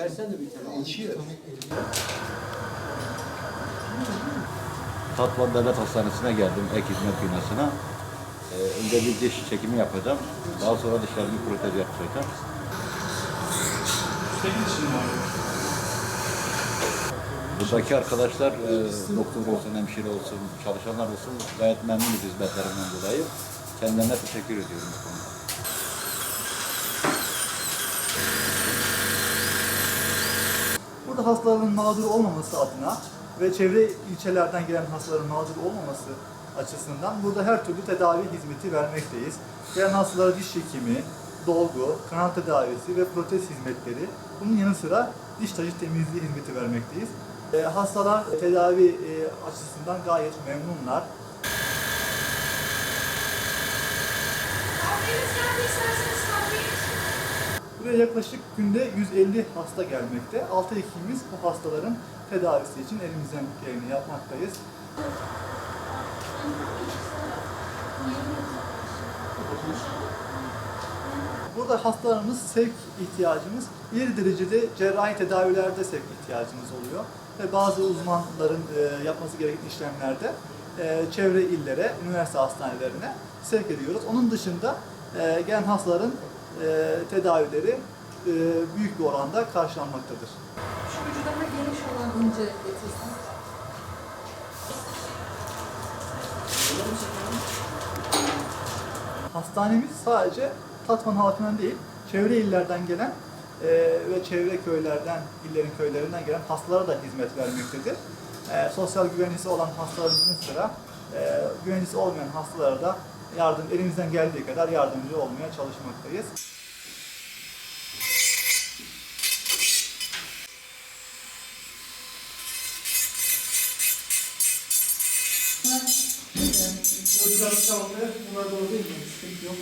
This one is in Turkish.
Versene bir tane. İçiyor. Tatvan Devlet Hastanesi'ne geldim, ek hizmet binasına. Ee, önce bir diş çekimi yapacağım. Daha sonra dişlerimi protez yaptıracağım. Buradaki arkadaşlar, e, doktor olsun, hemşire olsun, çalışanlar olsun gayet memnunuz hizmetlerinden dolayı. Kendilerine teşekkür ediyorum bu konuda. Burada hastaların mağdur olmaması adına ve çevre ilçelerden gelen hastaların mağdur olmaması açısından burada her türlü tedavi hizmeti vermekteyiz. Gelen hastalara diş çekimi, dolgu, kanal tedavisi ve protez hizmetleri. Bunun yanı sıra diş taşı temizliği hizmeti vermekteyiz. E, hastalar tedavi e, açısından gayet memnunlar. Buraya yaklaşık günde 150 hasta gelmekte. 6 hekimimiz bu hastaların tedavisi için elimizden geleni yapmaktayız. Burada hastalarımız sevk ihtiyacımız ileri derecede cerrahi tedavilerde sevk ihtiyacımız oluyor. Ve bazı uzmanların e, yapması gereken işlemlerde e, çevre illere, üniversite hastanelerine sevk ediyoruz. Onun dışında e, gelen hastaların e, tedavileri e, büyük bir oranda karşılanmaktadır. Şu ucu daha geniş olan ince getirsin. Hastanemiz sadece Tatvan halkından değil, çevre illerden gelen e, ve çevre köylerden, illerin köylerinden gelen hastalara da hizmet vermektedir. E, sosyal güvencesi olan hastaların yanı sıra e, güvencesi olmayan hastalara da yardım, elimizden geldiği kadar yardımcı olmaya çalışmaktayız. Gözler çaldı, buna doğru değil mi? Sıkıntı yok.